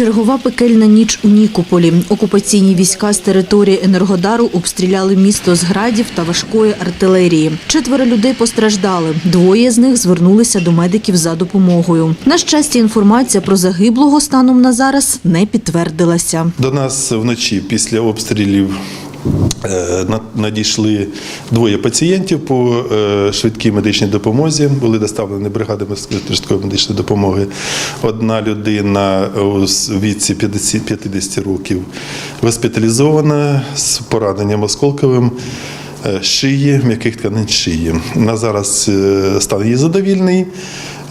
Чергова пекельна ніч у Нікополі. Окупаційні війська з території Енергодару обстріляли місто з градів та важкої артилерії. Четверо людей постраждали. Двоє з них звернулися до медиків за допомогою. На щастя, інформація про загиблого станом на зараз не підтвердилася. До нас вночі після обстрілів надійшли двоє пацієнтів по е, швидкій медичній допомозі. Були доставлені бригадами швидкої медичної допомоги. Одна людина у віці 50 50 років госпіталізована з пораненням осколковим. Е, Шиї, м'яких тканин шиї. На зараз е, стан її задовільний.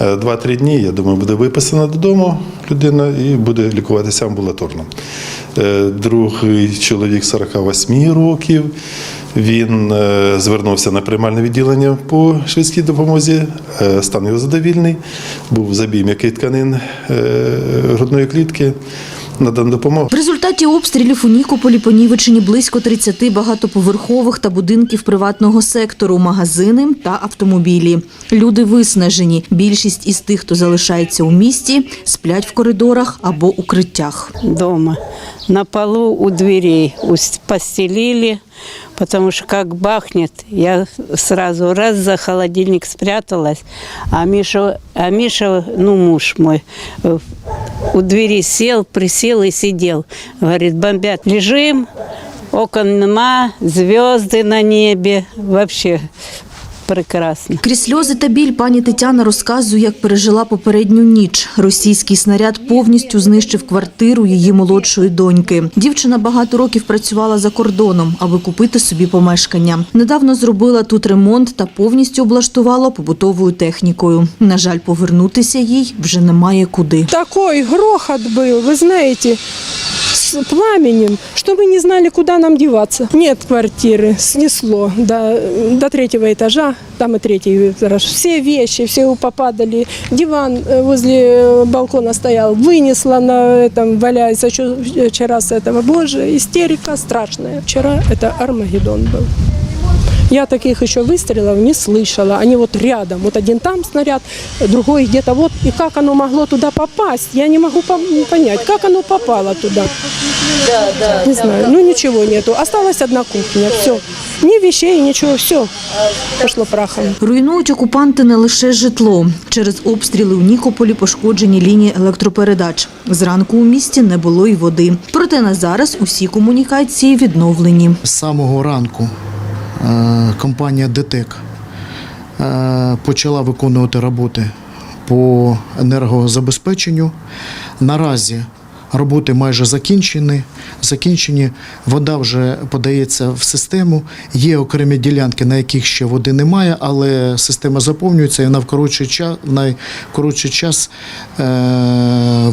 Е, Два-три дні, я думаю, буде виписана додому людина і буде лікуватися амбулаторно. Другий чоловік 48 років. Він звернувся на приймальне відділення по швидкій допомозі. Стан його задовільний. Був забій м'яких тканин грудної клітки. Надана допомогу. В результаті обстрілів у Нікополі понівечені близько 30 багатоповерхових та будинків приватного сектору, магазини та автомобілі. Люди виснажені. Більшість із тих, хто залишається у місті, сплять в коридорах або укриттях. дома. На полу у двері постелили, потому что как бахнет, я сразу раз за холодильник спряталась, а Миша, а Миша, ну муж мой, э, у двери сел, присел и сидел. Говорит, бомбят. Лежим, окон нема, звезды на небе, вообще прекрасно. Крізь сльози та біль пані Тетяна розказує, як пережила попередню ніч. Російський снаряд повністю знищив квартиру її молодшої доньки. Дівчина багато років працювала за кордоном, аби купити собі помешкання. Недавно зробила тут ремонт та повністю облаштувала побутовою технікою. На жаль, повернутися їй вже немає куди. Такой грохот был, вы знаете, с пламенем, что мы не знали, куда нам деваться. Нет квартиры, снесло до, до третьего этажа, там и третий этаж. Все вещи, все попадали. Диван э, возле балкона стоял, вынесла на этом, валяется чё- вчера с этого. Боже, истерика страшная. Вчера это Армагеддон был. Я таких еще выстрелов не слышала. Они вот рядом. Вот один там снаряд, другой где-то вот. И как оно могло туда попасть, я не могу понять, как оно попало туда. Не знаю. Ну ничего нету. Осталась одна кухня. Все. Ни вещей, ничего. Все. Пошло прахом. Руйнують окупанти не лише житло. Через обстріли у Нікополі пошкоджені лінії електропередач. Зранку у місті не було й води. Проте на зараз усі комунікації відновлені. З самого ранку компанія ДТЕК е, почала виконувати роботи по енергозабезпеченню. Наразі роботи майже закінчені. закінчені. Вода вже подається в систему. Є окремі ділянки, на яких ще води немає, але система заповнюється і на вкоротший час, в найкоротший час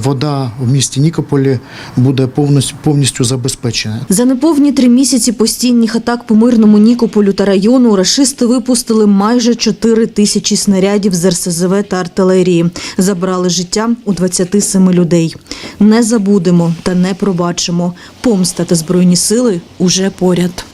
вода в місті Нікополі буде повністю, повністю забезпечена. За неповні три місяці постійних атак по мирному Нікополю та району рашисти випустили майже 4 тисячі снарядів з РСЗВ та артилерії. Забрали життя у 27 людей. Не забудемо та не пробачимо. Помста та збройні сили уже поряд.